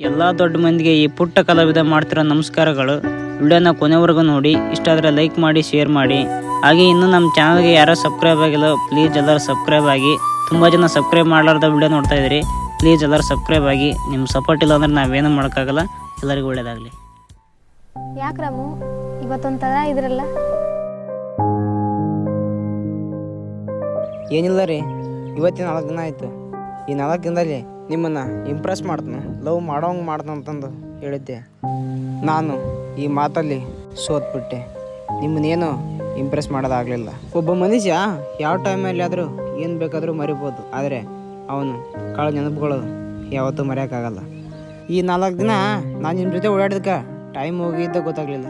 ಎಲ್ಲ ದೊಡ್ಡ ಮಂದಿಗೆ ಈ ಪುಟ್ಟ ಕಲಾವಿದ ಮಾಡ್ತಿರೋ ನಮಸ್ಕಾರಗಳು ವಿಡಿಯೋನ ಕೊನೆವರೆಗೂ ನೋಡಿ ಇಷ್ಟ ಆದರೆ ಲೈಕ್ ಮಾಡಿ ಶೇರ್ ಮಾಡಿ. ಹಾಗೆ ಇನ್ನೂ ನಮ್ಮ ಚಾನಲ್ಗೆ ಯಾರೋ ಸಬ್ಸ್ಕ್ರೈಬ್ ಆಗಿಲ್ಲ ಪ್ಲೀಸ್ ಎಲ್ಲರೂ ಸಬ್ಸ್ಕ್ರೈಬ್ ಆಗಿ. ತುಂಬ ಜನ ಸಬ್ಸ್ಕ್ರೈಬ್ ಮಾಡಲಾರ್ದ ವಿಡಿಯೋ ನೋಡ್ತಾ ಇದ್ದೀರಿ ಪ್ಲೀಸ್ ಎಲ್ಲರೂ ಸಬ್ಸ್ಕ್ರೈಬ್ ಆಗಿ. ನಿಮ್ಮ ಸಪೋರ್ಟ್ ಇಲ್ಲ ಅಂದ್ರೆ ನಾವೇನು ಮಾಡೋಕ್ಕಾಗಲ್ಲ ಎಲ್ಲರಿಗೂ ಒಳ್ಳೆಯದಾಗಲಿ ಯಾಕೆ ರಾಮು? ಇವತ್ತೊಂಥರ ಇದ್ರಲ್ಲ? ಏನಿಲ್ಲ ರೀ ಇವತ್ತಿನ ನಾಲ್ಕು ದಿನ ಆಯಿತು. ಈ ನಾಲ್ಕು ದಿನದಲ್ಲಿ ನಿಮ್ಮನ್ನು ಇಂಪ್ರೆಸ್ ಮಾಡ್ತಾನೆ ಲವ್ ಮಾಡೋಂಗೆ ಮಾಡ್ತಾನೆ ಅಂತಂದು ಹೇಳಿದ್ದೆ. ನಾನು ಈ ಮಾತಲ್ಲಿ ಸೋತ್ಬಿಟ್ಟೆ. ನಿಮ್ಮನ್ನೇನು ಇಂಪ್ರೆಸ್ ಮಾಡೋದಾಗಲಿಲ್ಲ. ಒಬ್ಬ ಮನುಷ್ಯ ಯಾವ ಟೈಮಲ್ಲಿ ಆದರೂ ಏನು ಬೇಕಾದರೂ ಮರಿಬೋದು. ಆದರೆ ಅವನು ಕಾಳು ನೆನಪುಗಳು ಯಾವತ್ತೂ ಮರೆಯೋಕ್ಕಾಗಲ್ಲ. ಈ ನಾಲ್ಕು ದಿನ ನಾನು ನಿಮ್ಮ ಜೊತೆ ಓಡಾಡಿದ್ಕೆ ಟೈಮ್ ಹೋಗಿದ್ದ ಗೊತ್ತಾಗಲಿಲ್ಲ.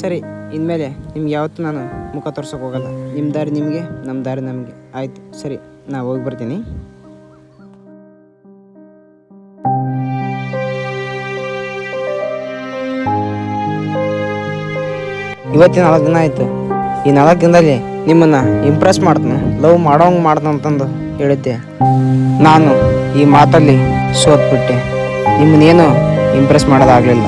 ಸರಿ, ಇನ್ಮೇಲೆ ನಿಮ್ಗೆ ಯಾವತ್ತೂ ನಾನು ಮುಖ ತೋರ್ಸೋಕೆ ಹೋಗಲ್ಲ. ನಿಮ್ಮ ದಾರಿ ನಿಮಗೆ ನಮ್ಮ ದಾರಿ ನಮಗೆ. ಆಯ್ತು, ಸರಿ ನಾ ಹೋಗಿ ಬರ್ತೀನಿ. ಇವತ್ತಿನ ನಾಲ್ಕು ದಿನ ಆಯಿತು. ಈ ನಾಲ್ಕು ದಿನದಲ್ಲಿ ನಿಮ್ಮನ್ನು ಇಂಪ್ರೆಸ್ ಮಾಡ್ತಾನೆ. ಲವ್ ಮಾಡೋಂಗೆ ಮಾಡ್ತಾನೆ ಅಂತಂದು ಹೇಳಿದ್ದೆ. ನಾನು ಈ ಮಾತಲ್ಲಿ ಸೋತ್ಬಿಟ್ಟೆ. ನಿಮ್ಮನ್ನೇನು ಇಂಪ್ರೆಸ್ ಮಾಡೋದಾಗಲಿಲ್ಲ.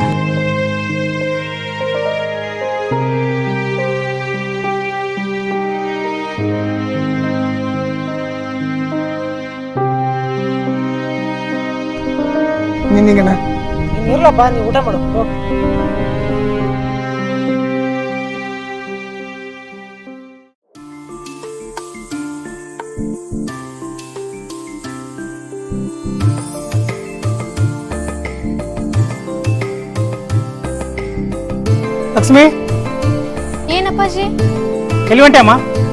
ನಿನ್ನಿಗಣ ಇರ್ಲಪ್ಪ ನೀವು ಊಟ ಮಾಡು. ಲಕ್ಷ್ಮಿ? ಏನಪ್ಪಾಜಿ ಎಲ್ಲಿ ಹೊಂಟೆ ಅಮ್ಮ?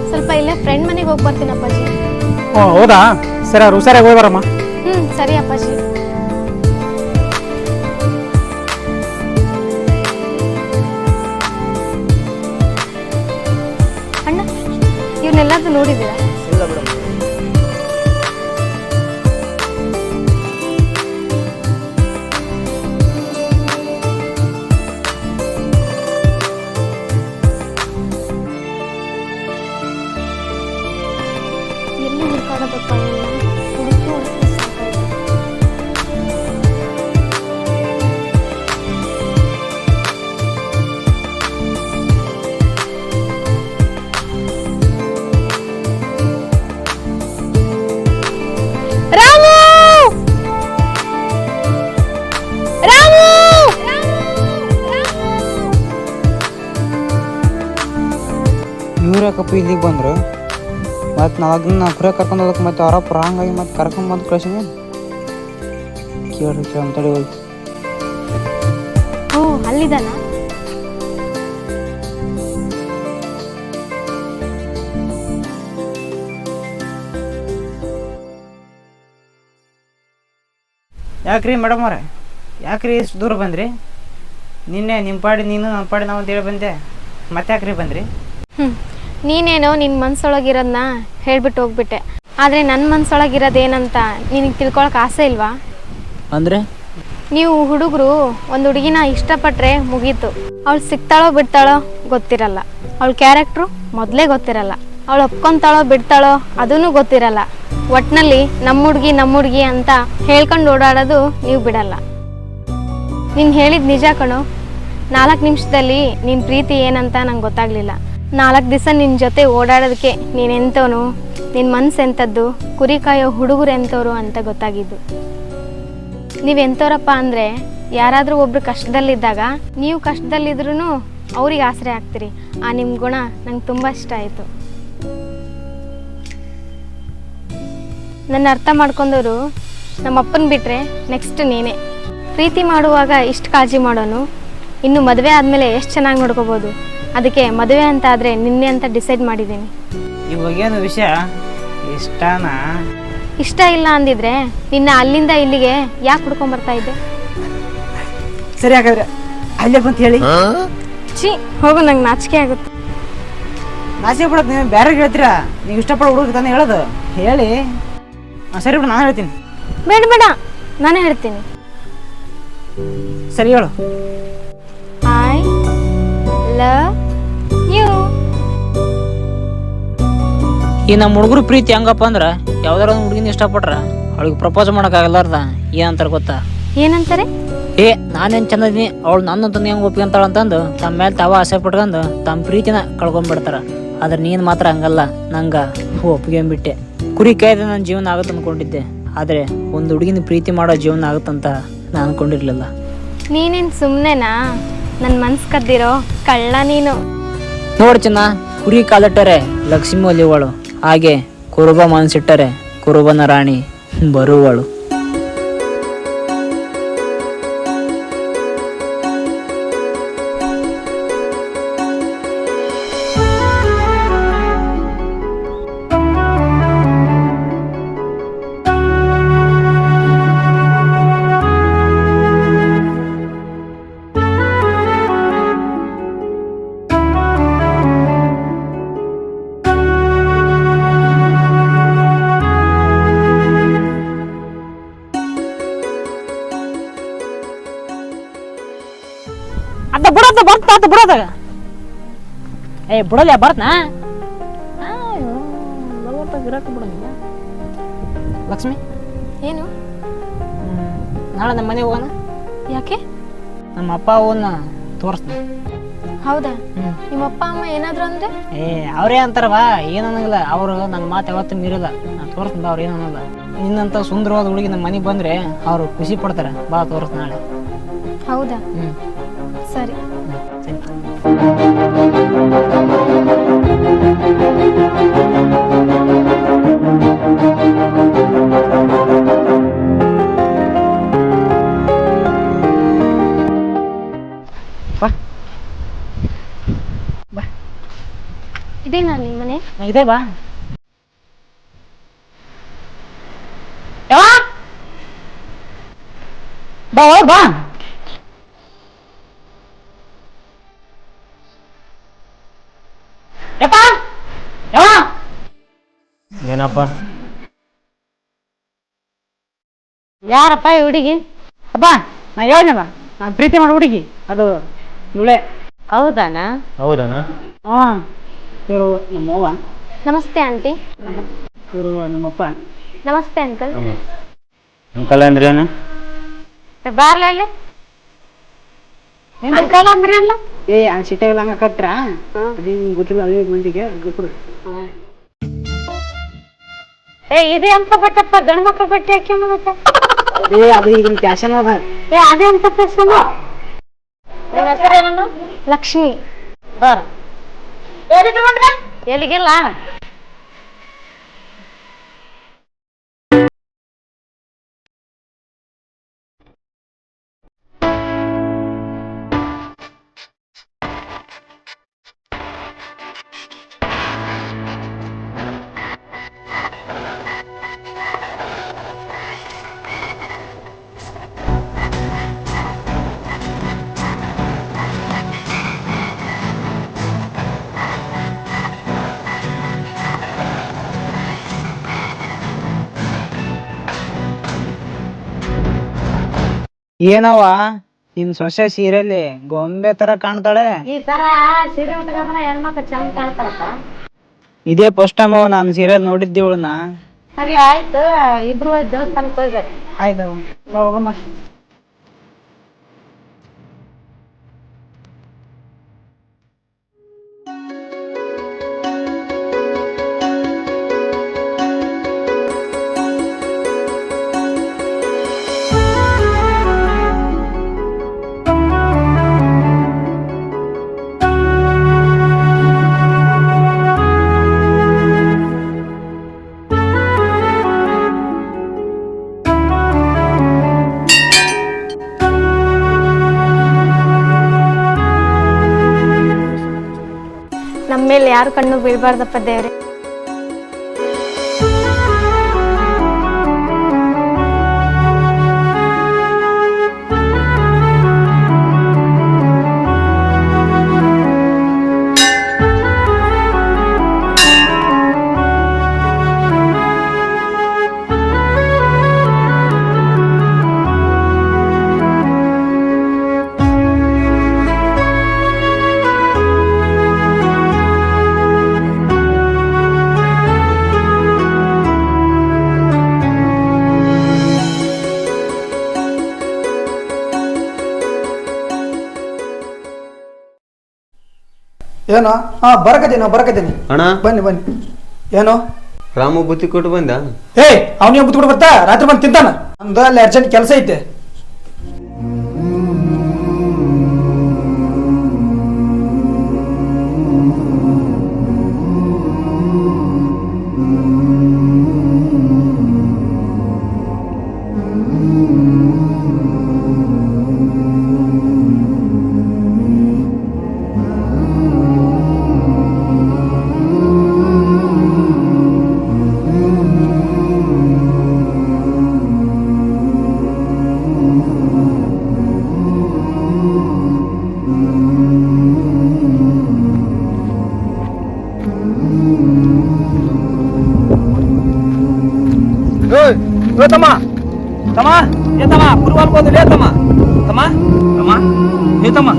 ಸ್ವಲ್ಪ ಇಲ್ಲೇ ಫ್ರೆಂಡ್ ಮನೆಗೆ ಹೋಗಿ ಬರ್ತೀನಿ ಅಪ್ಪಾಜಿ ಓ ಹೌದಾ? ಸರಿ ಅವ್ರು ಹುಷಾರಾಗಿ ಹೋಗಿ ಬರಮ್ಮ. ಹ್ಞೂ ಸರಿ ಅಪ್ಪಾಜಿ ಅಣ್ಣ ಇವ್ರನ್ನೆಲ್ಲರೂ ನೋಡಿದ್ದೀರಾ? ಇಲ್ಲ ಬಿಡು ಇವ್ರ ಕಪ್ಪು ಇಲ್ಲಿಗೆ ಬಂದರು. ಮತ್ತು ನಾಲ್ಕು ದಿನ ನಾ ಕುರಿಯ ಕರ್ಕೊಂಡು ಹೋಗಕ್ಕೆ ಮತ್ತೆ ಅವರ ಪ್ರಾಂಗಾಗಿ ಮತ್ತು ಕರ್ಕೊಂಡು ಬಂದು ಕಳ್ಸಿನಿ. ಕೇಳಿ ಕೇಳಿ ಅಂತೇಳಿ ಹೋಗಿ ಓ ಅಲ್ಲಿದ್ದಾನ? ಯಾಕ್ರಿ ಮೇಡಮ್ ಅವ್ರೆ? ಯಾಕ್ರಿ ಇಷ್ಟು ದೂರ ಬಂದ್ರಿ? ನಿನ್ನೆ ನಿಮ್ಮ ಪಾಡಿ ನೀನು ನಮ್ಮ ಪಾಡಿ ನಾವು ಅಂತೇಳಿ ಬಂದೆ. ಮತ್ತೆ ಯಾಕ್ರಿ ಬಂದ್ರಿ? ನೀನೇನೋ ನಿನ್ನ ಮನಸ್ಸೊಳಗಿರೋದನ್ನ ಹೇಳ್ಬಿಟ್ಟು ಹೋಗ್ಬಿಟ್ಟೆ. ಆದರೆ ನನ್ನ ಮನ್ಸೊಳಗಿರೋದೇನಂತ ನಿನಗೆ ತಿಳ್ಕೊಳಕ್ ಆಸೆ ಇಲ್ವಾ? ಅಂದರೆ? ನೀವು ಹುಡುಗರು ಒಂದು ಹುಡುಗಿನ ಇಷ್ಟಪಟ್ಟರೆ ಮುಗೀತು. ಅವಳು ಸಿಗ್ತಾಳೋ ಬಿಡ್ತಾಳೋ ಗೊತ್ತಿರಲ್ಲ. ಅವಳ ಕ್ಯಾರೆಕ್ಟ್ರು ಮೊದಲೇ ಗೊತ್ತಿರಲ್ಲ. ಅವಳು ಒಪ್ಕೊಂತಾಳೋ ಬಿಡ್ತಾಳೋ ಅದೂ ಗೊತ್ತಿರಲ್ಲ. ಒಟ್ನಲ್ಲಿ ನಮ್ಮ ಹುಡುಗಿ ನಮ್ಮ ಹುಡುಗಿ ಅಂತ ಹೇಳ್ಕೊಂಡು ಓಡಾಡೋದು ನೀವು ಬಿಡಲ್ಲ. ನೀನು ಹೇಳಿದ ನಿಜ ಕಣೋ. ನಾಲ್ಕು ನಿಮಿಷದಲ್ಲಿ ನಿನ್ನ ಪ್ರೀತಿ ಏನಂತ ನಂಗೆ ಗೊತ್ತಾಗ್ಲಿಲ್ಲ. ನಾಲ್ಕು ದಿವಸ ನಿನ್ನ ಜೊತೆ ಓಡಾಡೋದಕ್ಕೆ ನೀನೆಂಥವನು ನಿನ್ನ ಮನಸ್ಸು ಎಂಥದ್ದು ಕುರಿ ಕಾಯೋ ಹುಡುಗರು ಎಂಥವ್ರು ಅಂತ ಗೊತ್ತಾಗಿದ್ದು. ನೀವೆಂಥವ್ರಪ್ಪ ಅಂದರೆ, ಯಾರಾದರೂ ಒಬ್ರು ಕಷ್ಟದಲ್ಲಿದ್ದಾಗ, ನೀವು ಕಷ್ಟದಲ್ಲಿದ್ರೂ ಅವ್ರಿಗೆ ಆಸರೆ ಆಗ್ತೀರಿ ಆ ನಿಮ್ಮ ಗುಣ ನಂಗೆ ತುಂಬ ಇಷ್ಟ ಆಯಿತು. ನನ್ನ ಅರ್ಥ ಮಾಡ್ಕೊಂಡವರು ನಮ್ಮ ಅಪ್ಪನ ಬಿಟ್ಟರೆ ನೆಕ್ಸ್ಟ್ ನೀನೇ. ಪ್ರೀತಿ ಮಾಡುವಾಗ ಇಷ್ಟು ಕಾಳಜಿ ಮಾಡೋನು. ಇನ್ನು ಮದುವೆ ಆದಮೇಲೆ ಎಷ್ಟು ಚೆನ್ನಾಗಿ ನೋಡ್ಕೋಬೋದು? ಅದಕ್ಕೆ ಮದುವೆ ಅಂತ ಆದರೆ ನಿನ್ನೆ ಅಂತ ಡಿಸೈಡ್ ಮಾಡಿದ್ದೀನಿ. ಇವಾಗೇನು ವಿಷಯ? ಇಷ್ಟನಾ? ಇಷ್ಟ ಇಲ್ಲ ಅಂದಿದ್ರೆ ನಿನ್ನ ಅಲ್ಲಿಂದ ಇಲ್ಲಿಗೆ ಯಾಕೆ ಹುಡ್ಕೊಂಬರ್ತಾ ಇದ್ದೆ? ಸರಿ ಹಾಗಾದ್ರೆ ಅಲ್ಲೇ ಬಂತ ಹೇಳಿ. ಛೀ ಹೋಗು ನಂಗೆ ನಾಚಿಕೆ ಆಗುತ್ತೆ. ನಾಚಿಕೆ ಬಿಡೋದು ನೀವು ಬೇರೆ ಹೇಳ್ತೀರಾ? ನೀವು ಇಷ್ಟಪಡೋ ಹುಡುಗ ತಾನೇ ಹೇಳೋದು. ಹೇಳಿ. ಹಾಂ ಸರಿ ಬಿಡು ನಾನು ಹೇಳ್ತೀನಿ. ಬೇಡ ಬೇಡ. ನಾನೇ ಹೇಳ್ತೀನಿ. ಸರಿ ಹೇಳು. ಈ ನಮ್ಮ ಹುಡುಗರು ಪ್ರೀತಿ ಹೆಂಗಪ್ಪ ಅಂದ್ರ ಯಾವ್ದಾರ ಒಂದು ಹುಡುಗಿನ ಇಷ್ಟಪಟ್ರ ಅವಳಿಗೆ ಪ್ರಪೋಸ್ ಮಾಡೋಕ್ಕಾಗಲ್ಲಾರ್ದ ಏನಂತಾರ ಗೊತ್ತಾ? ಏನಂತಾರೆ? ಏ ನಾನೇನ್ ಚಂದದೀನಿ ಅವಳು ನನ್ನ ತಂದು ಹೆಂಗೆ ಒಪ್ಕೊಂತಾಳ ಅಂತಂದು ತಮ್ಮ ಮೇಲೆ ತಾವ ಆಸೆ ಪಟ್ಕೊಂಡು ತಮ್ಮ ಪ್ರೀತಿನ ಕಳ್ಕೊಂಡ್ಬಿಡ್ತಾರ ಆದ್ರೆ ನೀನು ಮಾತ್ರ ಹಂಗಲ್ಲ ನಂಗೆ ಒಪ್ಕೊಂಬಿಟ್ಟೆ ಕುರಿ ಕಾಯ್ದೆ ನನ್ನ ಜೀವನ ಆಗುತ್ತೆ ಅನ್ಕೊಂಡಿದ್ದೆ. ಆದರೆ ಒಂದು ಹುಡುಗಿನ ಪ್ರೀತಿ ಮಾಡೋ ಜೀವನ ಆಗುತ್ತಂತ ನಾನು ಅನ್ಕೊಂಡಿರ್ಲಿಲ್ಲ. ನೀನೇನ್ ಸುಮ್ಮನೆನಾ ನನ್ನ ಮನ್ಸ್ ಕದ್ದಿರೋ ಕಳ್ಳ ನೀನು. ನೋಡು ಚಿನ್ನ, ಕುರಿ ಕಾಲಿಟ್ಟರೆ ಲಕ್ಷ್ಮಿ ಒಲಿವಳು. ಹಾಗೆ ಕುರುಬ ಮನಸ್ಸಿಟ್ಟರೆ ಕುರುಬನ ರಾಣಿ ಬರುವಳು. ಬಿಡೋದ. ಬಿಡೋದಾಗ ಏ ಬಿಡೋದ ಬರ್ತನಾ ಲಕ್ಷ್ಮಿ? ಏನು? ನಾಳೆ ನಮ್ಮ ಮನೆಗೆ ಹೋಗೋಣ. ಯಾಕೆ? ನಮ್ಮ ಅಪ್ಪ ಅವನ್ನ ತೋರಿಸ್ತೀನಿ ಹೌದಾ. ನಿಮ್ಮ ಅಪ್ಪ ಅಮ್ಮ ಏನಾದ್ರು ಅಂದ್ರೆ ಏ ಅವರೇ ಅಂತಾರವಾ ಏನಂಗಿಲ್ಲ ಅವರು ನನ್ನ ಮಾತು ಯಾವತ್ತೂ ಮೀರಿಲ್ಲ. ನಾನು ತೋರಿಸ್ತೀನಿ ಬಾ ಅವ್ರು ನಿನ್ನಂತ ಸುಂದರವಾದ ಹುಡುಗಿ ನಮ್ಮ ಮನೆಗೆ ಬಂದ್ರೆ ಅವರು ಖುಷಿ ಪಡ್ತಾರೆ. ಬಾ ತೋರಿಸ್ ನಾಳೆ. ಹೌದಾ? ಸರಿ. ಇದೇನಾ ನಿಮ್ಮ ಮನೆ ಇದೆ ಬಾ ಯಾವ ಬಾ ಒಳಗ್ ಬಾ ಯಪ್ಪ! ಯಾವ ಏನಪ್ಪ? ಯಾರಪ್ಪ ಈ ಹುಡುಗಿ? ಅಪ್ಪ ನಾ ಹೇಳಿದ್ನಲ್ಲ ನಾನು ಪ್ರೀತಿ ಮಾಡೋ ಹುಡುಗಿ ಅದು ಇವಳೆ. ಹೌದಾನ? ಹೌದನ? ಹಾ ಇವರು ನಮ್ಮವ್ವ. ನಮಸ್ತೆ ಆಂಟಿ. ಇವರು ನಮ್ಮಪ್ಪ. ನಮಸ್ತೆ ಅಂಕಲ್. ಅಂಕಲ್ ಅಂದ್ರೆ ಏನು? ಬಾರ್ಲ ಅಲ್ಲಿ. ಏ ಆ ಸಿಟಿಗೆಲ್ಲ ಹಂಗ ಕಟ್ರ ಅದೇ ನಿಂಗೆ ಗೊತ್ತಿಲ್ಲ ಅದೇ ಮಂದಿಗೆ ಗೊತ್ತಿಲ್ಲ ಏ ಇದೆ ಅಂತ ಬಟ್ಟಪ್ಪ? ಗಂಡ ಮಕ್ಕಳ ಬಟ್ಟೆ ಹಾಕಿ ಮತ್ತೆ ಏ ಅದು ಈಗಿನ ಫ್ಯಾಷನ್ ಅದ. ಏ ಅದೇ ಅಂತ ಫ್ಯಾಷನ್? ನಿನ್ನ ಹೆಸರೇನು ಲಕ್ಷ್ಮಿ. ಬರ ಎಲ್ಲಿ ತಗೊಂಡ್ರ? ಎಲ್ಲಿಗೆಲ್ಲ? ಏನವ ನಿನ್ ಸೊಸೆ ಸೀರೆಲಿ ಗೊಂಬೆ ತರ ಕಾಣ್ತಾಳೆ? ಈ ತರ ಸೀರೆ ಉಟ್ಕೊಂಡ್ರೆ ಹೆಣ್ಮಕ್ಳು ಚಂದ ಕಾಣ್ತಾರಪ್ಪ. ಇದೇ ಫಸ್ಟ್ ಟೈಮ್ ನಾನು ಸೀರಿಯಲ್ ನೋಡಿದ್ದೆ ಇವಳನ್ನ. ಸರಿ ಆಯ್ತು. ಇಬ್ರು ದೇವಸ್ಥಾನಕ್ಕೆ ಹೋಗ್ಬೇಕು. ಆಯ್ತು ಹೋಗಮ್ಮ. ಯಾರು ಕಣ್ಣು ಬೀಳ್ಬಾರ್ದಪ್ಪ ದೇವ್ರೆ. ಏನೋ? ಹಾ ಬರಕದೇನ ಬರಕದೇನಿ ಅಣ್ಣ? ಬನ್ನಿ ಬನ್ನಿ. ಏನೋ? ರಾಮು ಬುತ್ತಿ ಕೊಟ್ಟು ಬಂದ? ಏಯ್ ಅವನಿಗೆ ಬುತ್ತಿ ಕೊಟ್ಟು ಬರ್ತಾ? ರಾತ್ರಿ ಬಂದು ತಿಂತಾನ? ಅಂದ ಅಲ್ಲಿ ಅರ್ಜೆಂಟ್ ಕೆಲಸ ಐತೆ. ತಮ್ಮ. ತಮ್ಮ ಏ ತಮ್ಮ ಪುರ್ವಾಲ್ ಬೋದು ಲೇ ತಮ್ಮ. ತಮ್ಮ ತಮ್ಮ ಏ ತಮ್ಮ.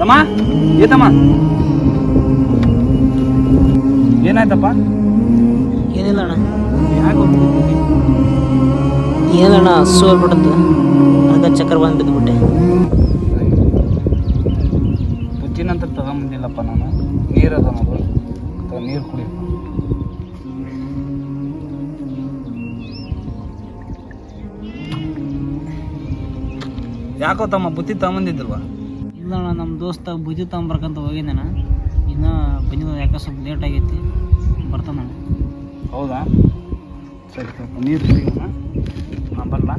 ತಮ್ಮ ಏ ತಮ್ಮ. ಏನಾಯ್ತಪ್ಪ? ಏನಿಲ್ಲ ಅಣ್ಣ. ಯಾಕೆ ಏನಣ್ಣ ಸೋಲ್ಬಿಟ್ಟದ್ದು ಅದಕ್ಕೆ ಚಕ್ರ ಬಂದು ಬಿದ್ದುಬಿಟ್ಟೆ ತಗೊಂಬಂದಿಲ್ಲಪ್ಪ ನಾನು. ನೀರು ಅದ ನೋಡು. ನೀರು ಕುಡಿಯಪ್ಪ ಯಾಕೋ ತಮ್ಮ ಬುತ್ತಿ ತಗೊಂಬಂದಿದ್ರಲ್ವಾ? ಇಲ್ಲ ಅಣ್ಣ ನಮ್ಮ ದೋಸ್ತ ಬುದ್ಧಿ ತಗೊಂಬರ್ಕಂತ ಹೋಗಿದ್ದಾನ. ಇನ್ನೂ ಬಂದಿದ್ದ ಯಾಕೆ ಸ್ವಲ್ಪ ಲೇಟ್ ಆಗೈತಿ. ಬರ್ತಾನಣ್ಣ ಹೌದಾ? ಸರಿ ಸ್ವಲ್ಪ ನೀರು ಕುಡಿಯೋಣ. ನಾನು ಬರಲ್ಲ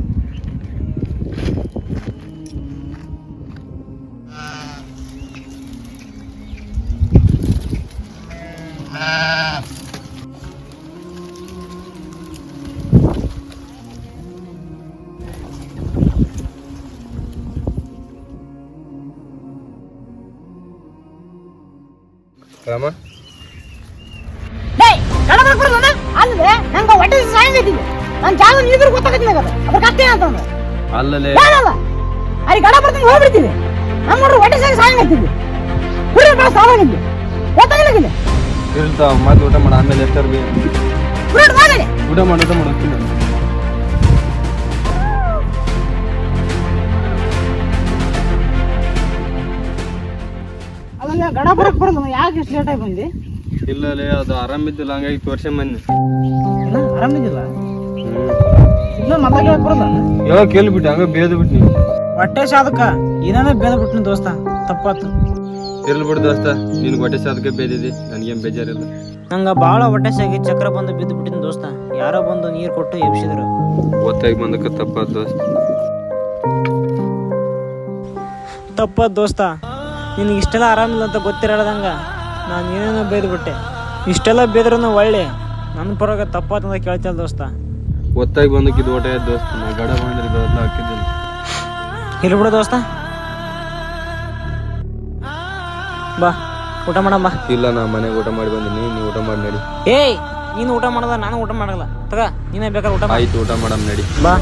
ರಾಮ? ಅಲ್ಲದೆ ನಂಗೆ ಹೊಟ್ಟೆ ಸಾಯಂಗೈತಿದ್ದೆ ನನ್ನ ಜಾಗ ನೀದ್ರು ಗೊತ್ತಾಗತ್ತಿಲ್ಲ ಅದ್ರ ಕಷ್ಟ ಅಂತ ಅಲ್ಲಲೇ ಬೇಡಲ್ಲ ಅಲ್ಲಿ. ಗಡ ಬರ್ತೀನಿ ಹೋಗ್ಬಿಡ್ತೀನಿ. ನಮ್ಮ ನೋಡ್ರಿ ಹೊಟ್ಟೆ ಸಾಯ ಸಾಯಂಗೈತಿದ್ದೆ ಕುರಿ ಬಾ ಸಾವಾಗಿದ್ದೆ ಗೊತ್ತಾಗಿಲ್ಲ ಇರ್ತಾವ ಮತ್ತೆ ಊಟ ಮಾಡ ಆಮೇಲೆ ಎಷ್ಟರ ಬಿ. ಊಟ ಮಾಡಿ ಊಟ ಮಾಡಿ ಹೋಗ್ತೀನಿ ಅಲ್ಲ ಗಡ ಬರಕ್ ಬರಲ್ಲ ಯಾಕೆ ಎಷ್ಟು ಲೇಟ್ ಆಗಿ ಬಂದಿ? ಇಲ್ಲಲೇ ಅದು ಆರಾಮಿದ್ದಿಲ್ಲ ಹಂಗಾಗಿ ತೋರ್ಸೆ ಬಂದೆ ಆರಾಮಿದ್ದಿಲ್ಲ ಇಲ್ಲ ಮಾತಾಡಿ ಬರಲ್ಲ ಯಾವಾಗ ಕೇಳ್ಬಿಟ್ಟೆ ಹಂಗ ಬೇದ ಬಿಟ್ಟು ನೀ ಹೊಟ್ಟೆ ಸಾಧಕ ಏನಾರ ಬೇದ ಬಿಟ್ಟಿನ ದೋಸ್ತ ತಪ್ಪಾತು. ಇರ್ಲಿ ಬಿಡು ದೋಸ್ತ ನಿನ್ ಹೊಟ್ಟೆ ಸಾದಕ್ಕೆ ಬೇದಿದ್ದಿ ನನಗೇನು ಬೇಜಾರಿಲ್ಲ. ನಂಗೆ ಭಾಳ ಹೊಟ್ಟೆ ಸಾಗಿ ಚಕ್ರ ಬಂದು ಬಿದ್ದು ಬಿಟ್ಟಿನ ದೋಸ್ತ. ಯಾರೋ ಬಂದು ನೀರು ಕೊಟ್ಟು ಎಬ್ಸಿದ್ರು. ಒತ್ತಾಗಿ ಬಂದಕ್ಕೆ ತಪ್ಪ ದೋಸ್ತ. ತಪ್ಪ ದೋಸ್ತ. ನಿನಗೆ ಇಷ್ಟೆಲ್ಲ ಆರಾಮಿಲ್ಲ ಅಂತ ಗೊತ್ತಿರದಂಗ ನಾನು ಏನೇನೋ ಬೇದ್ಬಿಟ್ಟೆ. ಇಷ್ಟೆಲ್ಲ ಬೇದ್ರೂ ಒಳ್ಳೆ. ನನ್ನ ಪರವಾಗಿ ತಪ್ಪಾತಂತ ಕೇಳ್ತಾ ದೋಸ್ತ. ಒತ್ತಾಗಿ ಬಂದಕ್ಕೆ ಇದು ಹೊಟ್ಟೆ ದೋಸ್ತ. ನಾ ಗಡ ಬಂದ್ರೆ ಬೆಲ್ಲ ಹಾಕಿದ್ದೀನಿ. ಇಲ್ಲಿ ಬಿಡು ದೋಸ್ತ. ಬಾ ಊಟ ಮಾಡಮ್ಮ. ಇಲ್ಲ ನಾ ಮನೆಗೆ ಊಟ ಮಾಡಿ ಬಂದಿನಿ. ನೀವು ಊಟ ಮಾಡಿ ನಡಿ. ಏಯ್ ನೀನು ಊಟ ಮಾಡದ ನಾನು ಊಟ ಮಾಡಲ್ಲ. ತಗ ನೀನೇ ಬೇಕಾದ್ರೆ ಊಟ ಆಯ್ತು ಊಟ ಮಾಡಮ್ ನಡಿ. ಬಾ.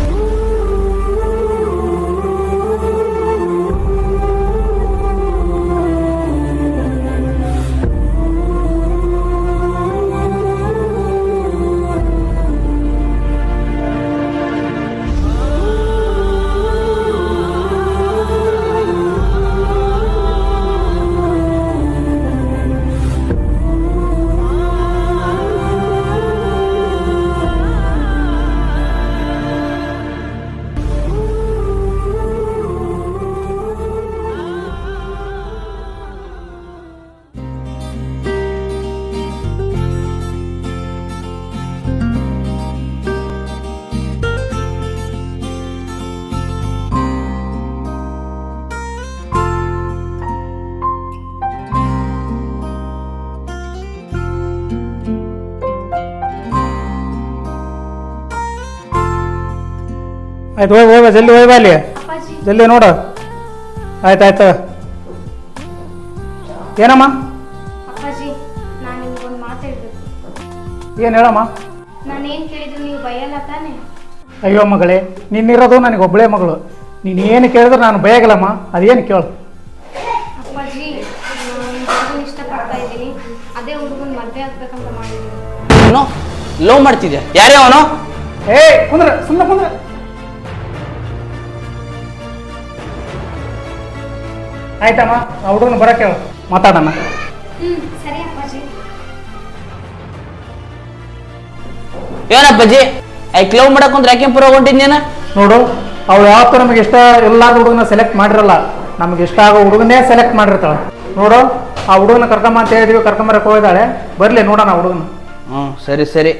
ಆಯ್ತು ಹೋಯ್ ಹೋಯ್ ಬಾ ಜಲ್ದಿ ಹೋಯ್ ಬಾ ಅಲ್ಲಿ. ಜಲ್ದಿ ನೋಡು. ಆಯ್ತು ಆಯ್ತು. ಏನಮ್ಮ? ಅಪ್ಪಾಜಿ ನಾನು ನಿಮ್ಗೊಂದು ಮಾತಾಡ್ಬೇಕು ಏನು ಹೇಳಮ್ಮ? ನಾನೇನು ಕೇಳಿದ್ರು ನೀವು ಬೈಯಲ್ಲ ತಾನೆ? ಅಯ್ಯೋ ಮಗಳೇ ನಿನ್ನಿರೋದು ನನಗೆ ಒಬ್ಬಳೇ ಮಗಳು. ನೀನು ಏನು ಕೇಳಿದ್ರೆ ನಾನು ಬಯಗಲ್ಲಮ್ಮ ಅದೇನು ಕೇಳು. ಅಪ್ಪಾಜಿ ನಾನು ಒಂದು ಹುಡುಗನ ಇಷ್ಟಪಡ್ತಾ ಇದ್ದೀನಿ. ಅದೇ ಹುಡುಗನ ಮದುವೆ ಆಗ್ಬೇಕಂತ ಮಾಡಿದ್ದೀನಿ. ಅವನು ಲವ್ ಮಾಡ್ತಿದ್ದೆ ಯಾರೇ ಅವನು? ಏ ಕುಂದ್ರ ಸುಮ್ಮನೆ ಕುಂದ್ರ. ಆಯ್ತಮ್ಮ ಆ ಹುಡುಗನ ಬರಕ್ಕೆ ಹೇಳು. ಮಾತಾಡೋಣ. ಏನಪ್ಪಾಜಿ? ಐಕ್ ಲವ್ ಮಾಡಕ್ ಕುಂದ್ರೆ ಯಾಕೆ ಪುರ ಹೊಂಟಿದ್ನೇನ ನೋಡು ಅವಳು ಯಾವತ್ತೂ ನಮಗೆ ಇಷ್ಟ ಎಲ್ಲಾರ ಹುಡುಗನ ಸೆಲೆಕ್ಟ್ ಮಾಡಿರಲ್ಲ. ನಮ್ಗೆ ಇಷ್ಟ ಆಗೋ ಹುಡುಗನೇ ಸೆಲೆಕ್ಟ್ ಮಾಡಿರ್ತಾಳೆ. ನೋಡು ಆ ಹುಡುಗನ ಕರ್ಕಮ್ಮ ಅಂತ ಹೇಳಿದೀವಿ ಕರ್ಕೊಂಬರಕ್ಕೆ ಹೋಗಿದ್ದಾಳೆ. ಬರಲಿ ನೋಡೋಣ ಆ ಹುಡುಗನ ಹ್ಞೂ ಸರಿ ಸರಿ.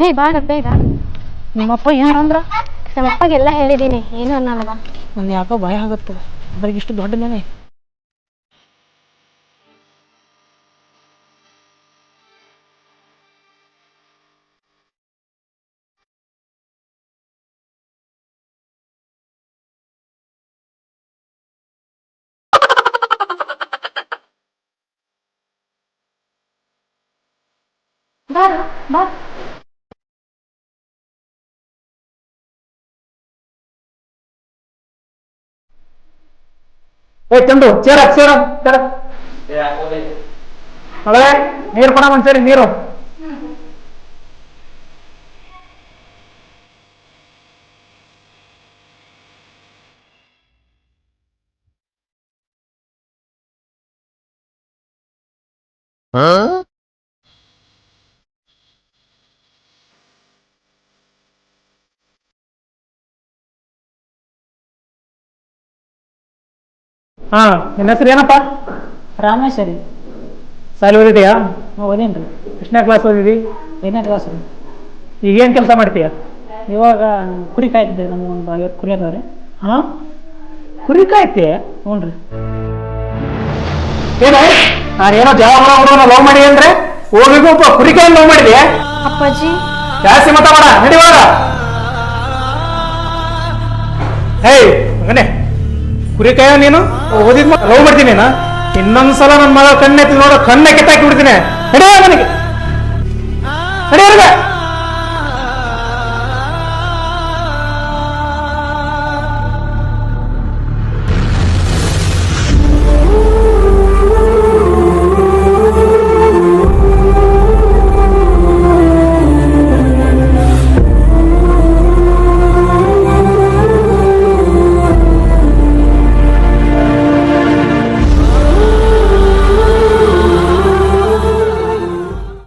ಹೇ ಬಾರ ಬೇಗ. ನಿಮ್ಮಪ್ಪ ಏನಂದ್ರ ನಮ್ಮಪ್ಪಗೆಲ್ಲ ಹೇಳಿದ್ದೀನಿ ಏನು ಅನ್ನಲ್ಲ. ನನ್ನ ಯಾಕೋ ಭಯ ಆಗುತ್ತೆ. ಅವ್ರಿಗೆ ಇಷ್ಟು ದೊಡ್ಡ ಮನೆ. ಏ ಚಂದು ಚೇರ ಚೇರ ಚೇರ ಮಗಳೇ ನೀರು ಕೊಡ ಮನ್ಸರಿ ನೀರು. ಹಾ ನಿನ್ನ ಹೆಸರು ಏನಪ್ಪ? ರಾಮೇಶ್ವರಿ. ಸಾಲಿ ಓದಿದೆಯಾ? ಓದೇನ್ರಿ. ಎಷ್ಟನೇ ಕ್ಲಾಸ್ ಓದಿದಿ? ಏನೇ ಕ್ಲಾಸ್ ಈಗ ಏನು ಕೆಲಸ ಮಾಡ್ತೀಯ? ಇವಾಗ ಕುರಿ ಕಾಯ್ತಿದ್ದೆ ನಮ್ಮ ಒಂದು ಐವತ್ತು ಕುರಿ ಅದಾವ್ರಿ ಹಾ? ಕುರಿ ಕಾಯ್ತಿ ಹ್ಞೂ ರೀ. ಏನು ನಾನೇನೋ ಜಾವ ಹುಡುಗನ ಲವ್ ಮಾಡಿ ಅಂದ್ರೆ? ಹೋಗಿಗೂ ಕುರಿ ಕಾಯಿ ಲವ್ ಮಾಡಿದೆ ಅಪ್ಪಾಜಿ. ಜಾಸ್ತಿ ಮಾತಾಡ ನಡಿವಾಗ ಹೇಯ್ ಮಗನೇ. ಕುರಿ ಕಾಯ ನೀನು? ಓದಿದ್ ಲವ್ ಮಾಡ್ತೀನಿ ನೀನು? ಇನ್ನೊಂದ್ಸಲ ನನ್ನ ಮಗ ಕಣ್ಣೆತ್ತಿ ನೋಡೋ, ಕಣ್ಣೆ ಕಿತ್ತಾಕಿ ಬಿಡ್ತೀನಿ ನಡಿಯ ಮನೆಗೆ. ನಡಿಯ